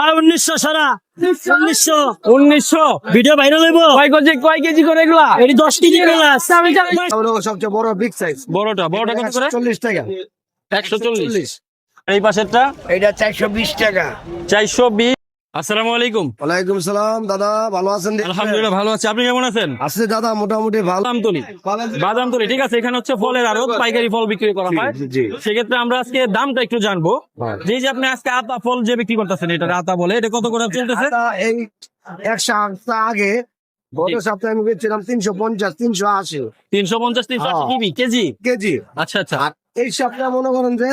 আর উনিশশো সারা। উনিশশো? উনিশশো। ভিডিও ভাইরাল হইব? কয় কেজি কয় কেজি করে এগুলা? এটি দশ কেজি সবচেয়ে বড় বিগ সাইজ বড়টা বড়টা কত করে? চল্লিশ টাকা। একশো চল্লিশ। এই পাশেরটা? এটা চারশো বিশ টাকা। চারশো বিশ। আসসালামু আলাইকুম। ওয়ালাইকুম সালাম দাদা ভালো আছেন আলহামদুলিল্লাহ ভালো আছি। আপনি কেমন আছেন? আছে দাদা মোটামুটি ভালো। বাদামতলি। বাদামতলি। ঠিক আছে এখানে হচ্ছে ফলের আরও পাইকারি ফল বিক্রি করা হয়। সেক্ষেত্রে আমরা আজকে দামটা একটু জানব। যে যে আপনি আজকে আতা ফল যে বিক্রি করতেছেন এটা আতা বলে এটা কত করে চলতেছে? এই এক সপ্তাহ আগে গত সপ্তাহে আমি বেচছিলাম তিনশো পঞ্চাশ তিনশো আশি। তিনশো পঞ্চাশ তিনশো আশি হ্যাঁ। কেজি? কেজি? আচ্ছা আচ্ছা। এই সপ্তাহে মনে করেন যে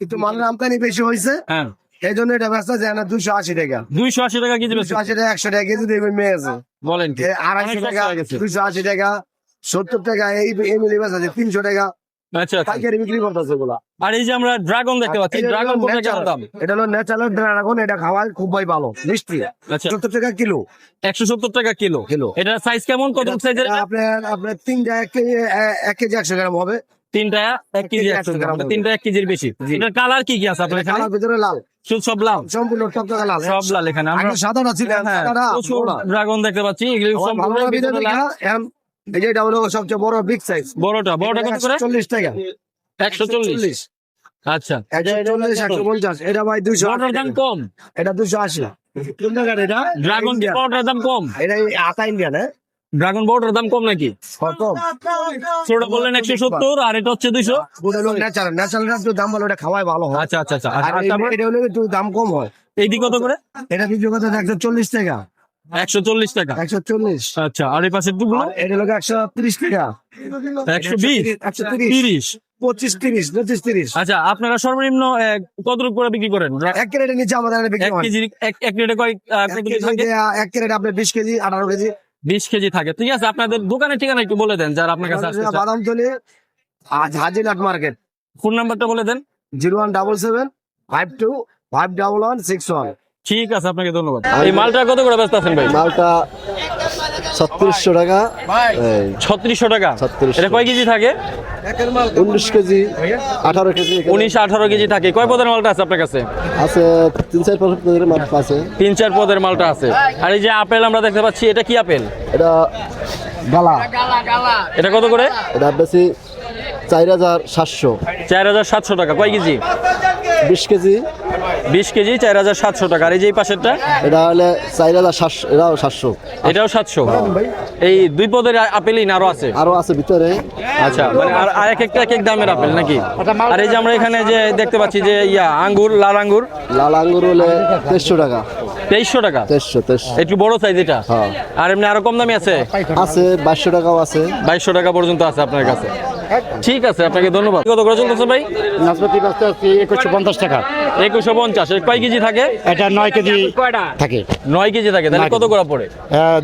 একটু মালের আমদানি বেশি হয়েছে। হ্যাঁ। এই জন্য এটা ব্যস্ত যায় না দুশো আশি টাকা। দুইশো আশি টাকা কেজি দুশো আশি টাকা একশো টাকা কেজি দেবে মেয়ে আছে। বলেন আড়াইশো টাকা। দুশো আশি টাকা সত্তর টাকা এই মিলি আছে তিনশো টাকা। আচ্ছা আচ্ছা। পাইকারি বিক্রি করতেছে ওগুলা আর এই যে আমরা ড্রাগন দেখতে পাচ্ছি ড্রাগন ফলটা কেমন দাম? এটা হলো ন্যাচারাল ড্রাগন এটা খাওয়ায় খুব ভাই ভালো মিষ্টি। আচ্ছা। টাকা কিলো। একশো সত্তর টাকা কিলো। কিলো। এটা সাইজ কেমন কত সাইজের আপনার আপনার তিনটা এক কেজি এ- এক কেজি একশো গ্রাম হবে। তিনটা এক কেজি একশো গ্রাম তিনটা এক কেজির বেশি। এটার কালার কি কি আছে আপনার এখানে? ভিতরে লাল। সব লাল? সম্পূর্ণ টকটকা লাল। সব লাল এখানে। আমরা সাদাটা ছিল হ্যাঁ প্রচুর ড্রাগন দেখতে পাচ্ছি। এগুলো সম্পূর্ণ ভিতরে ভিতরে লাল। এই যে এটা সবচেয়ে বড় বিগ সাইজ বড়টা বড়টা কত করে? চল্লিশ টাকা। একশো চল্লিশ। আচ্ছা। এটা চল্লিশ একশো পঞ্চাশ। এটা ভাই দুশো বড়টার দাম কম? এটা দুশো আশি। কোন জায়গার এটা ড্রাগন বড়টার দাম কম? এটা এই ইন্ডিয়ান হ্যাঁ? ড্রাগন বড়টার দাম কম নাকি? ছোটটা বললেন একশো সত্তর আর এটা হচ্ছে দুইশো। ন্যাচারাল ন্যাচারাল একটু দাম ভালো এটা খাওয়াই ভালো হয়। আচ্ছা আচ্ছা আচ্ছা। এটা হলো একটু দাম কম হয়। কত করে? এটা কিছু কথা একশো চল্লিশ টাকা। একশো চল্লিশ টাকা। একশো চল্লিশ। আচ্ছা আর এই দুগুলো? এটা হলো একশো তিরিশ টাকা। একশো বিশ? একশো তিরিশ। পঁচিশ তিরিশ পঁচিশ তিরিশ। আচ্ছা আপনারা সর্বনিম্ন কত রূপ করে বিক্রি করেন? এক ক্যারেটের নিচে আমাদের বিক্রি এক কেজি এক কয় এক আপনার বিশ কেজি আঠারো কেজি। বিশ কেজি থাকে। ঠিক আছে আপনাদের দোকানের ঠিকানা একটু বলে দেন যারা আপনার কাছে বাদামতলি তলি মার্কেট। ফোন নাম্বারটা বলে দেন। Zero one double seven five two five double one six one. ঠিক আছে আপনাকে ধন্যবাদ। এই মালটা কত করে ব্যস্ত আছেন ভাই? মালটা ছত্রিশশো টাকা। ছত্রিশশো টাকা? 3600 এটা কয় কেজি থাকে? উনিশ কেজি আঠারো কেজি উনিশ আঠারো কেজি থাকে। কয় পদের মালটা আছে আপনার কাছে? আছে তিন চার পদের মাল আছে। তিন চার পদের মালটা আছে। আর এই যে আপেল আমরা দেখতে পাচ্ছি এটা কি আপেল? এটা গালা। এটা কত করে? এটা বেশি চার হাজার সাতশো। চার হাজার সাতশো টাকা। কয় কেজি? বিশ কেজি। বিশ কেজি চার হাজার সাতশো টাকা। আর এই যে পাশেরটা? এটা হলে চার হাজার সাতশো এটাও সাতশো। এটাও সাতশো। এই দুই পদের আপেলই না আরও আছে? আরও আছে ভিতরে। আচ্ছা মানে আর আর এক একটা এক এক দামের আপেল নাকি? আর এই যে আমরা এখানে যে দেখতে পাচ্ছি যে ইয়া আঙ্গুর লাল আঙ্গুর। লাল আঙ্গুর হলে তেইশশো টাকা। তেইশশো টাকা? তেইশশো তেইশশো। একটু বড় সাইজ এটা? হ্যাঁ। আর এমনি আরও কম দামি আছে? আছে বাইশশো টাকাও আছে। বাইশশো টাকা পর্যন্ত আছে আপনার কাছে। ঠিক আছে আপনাকে ধন্যবাদ। কত করে চলতেছে ভাই? নাশপাতি বাঁচতে আসছি একুশশো পঞ্চাশ টাকা। একুশশো পঞ্চাশ। কয় কেজি থাকে? এটা নয় কেজি থাকে। নয় কেজি থাকে তাহলে কত করে পড়ে?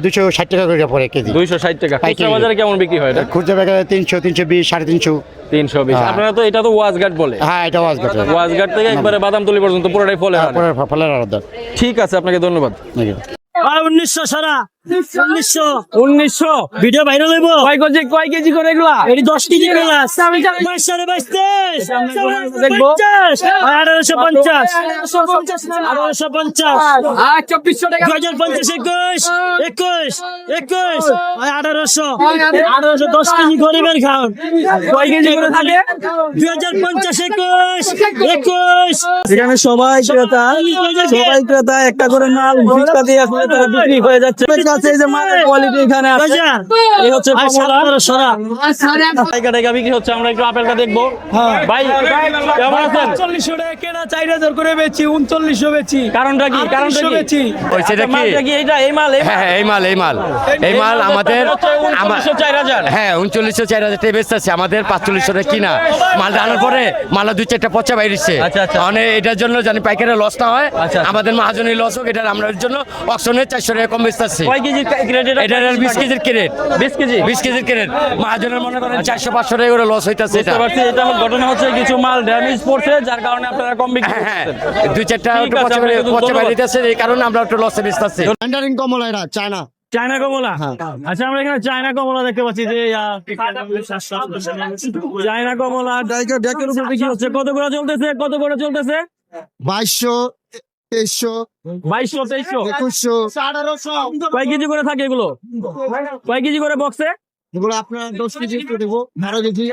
দুশো ষাট টাকা করে পড়ে কেজি। দুইশো ষাট টাকা। খুচরা বাজারে কেমন বিক্রি হয় এটা? খুচরা বেকার তিনশো তিনশো বিশ সাড়ে তিনশো। তিনশো বিশ। হ্যাঁ। আপনারা তো এটা তো ওয়াজঘাট বলে। হ্যাঁ এটা ওয়াজ ঘটে ওয়াজঘাট থেকে একবারে বাদাম বাদামতলি পর্যন্ত পুরোটাই ফলে। ফলের আলাদা ঠিক আছে আপনাকে ধন্যবাদ। আর উনিশশো সারা। উনিশশো। উনিশশো। ভিডিও ভাইরাল হইব। কয় কেজি কয় কেজি করে এগুলা? এটি দশ কেজি গ্লাস বাইশ সাড়ে বাইশ পঞ্চাশ। আঠারোশো পঞ্চাশ। আঠারোশো পঞ্চাশ চব্বিশশো টাকা। হাজার পঞ্চাশ একুশ। একুশ। একুশ। আঠারোশো। আঠারোশো দশ কেজি গরিবের খাওন কয় কেজি করে থাকে? দুই হাজার পঞ্চাশ একুশ। একুশ। এখানে সবাই ক্রেতা। সবাই ক্রেতা। একটা করে মাল ভিক্ষা দিয়ে আসলে তারা বিক্রি হয়ে যাচ্ছে। কাছে এই যে মালের কোয়ালিটি এখানে আছে। এই হচ্ছে টাকা টাকা বিক্রি হচ্ছে আমরা একটু আপেলটা দেখব। ভাই কেমন আছেন? টাকা কেনা চার হাজার করে বেচি উনচল্লিশশো বেচি। কারণটা কি? কারণটা কি? বেচি। আচ্ছা, কি? মালটা কি এইটা? এই মাল এই মাল? হ্যাঁ হ্যাঁ, এই মাল এই মাল। এই মাল আমাদের আমার উনচল্লিশশো চার হাজার। হ্যাঁ উনচল্লিশশো চার হাজার টাকা আমাদের পাঁচচল্লিশশো টাকা কিনা। মালটা আনার পরে মালটা দুই চারটা পচা বাইরেছে আচ্ছা, আচ্ছা। মানে এটার জন্য জানি পাইকারের লস না হয়। আচ্ছা। আমাদের মহাজনের লস হোক এটার আমরা এর জন্য অকশনের চারশো টাকা কম বেচতে আছি কয় কেজি ক্রেডিট এটার বিশ কেজির ক্রেট বিশ কেজি? বিশ কেজির ক্রেট মহাজনের মনে করেন চারশো পাঁচশো টাকা করে লস হইতেছে এটা। বুঝতে পারছি এটা হলো ঘটনা হচ্ছে কিছু মাল ড্যামেজ পড়ছে যার কারণে আপনারা কম বিক্রি হ্যাঁ হ্যাঁ। করতেছেন। দুই চারটা একটু পচা বাইরে- পচা এই কারণে আমরা একটু লসে বেচতে আছি। ম্যান্ডারিন কমলা এটা চায়না চায়না কমলা? আচ্ছা আমরা এখানে চায়না কমলা দেখতে পাচ্ছি যে চায়না কমলা ডেকের উপর বিক্রি হচ্ছে। কত করে চলতেছে? কত করে চলতেছে? বাইশশো তেইশশো বাইশশো তেইশশো। একুশশো। কয় কেজি করে থাকে এগুলো? কয় কেজি করে বক্সে? এগুলো আপনার দশ কেজি দেবো। বারো কেজি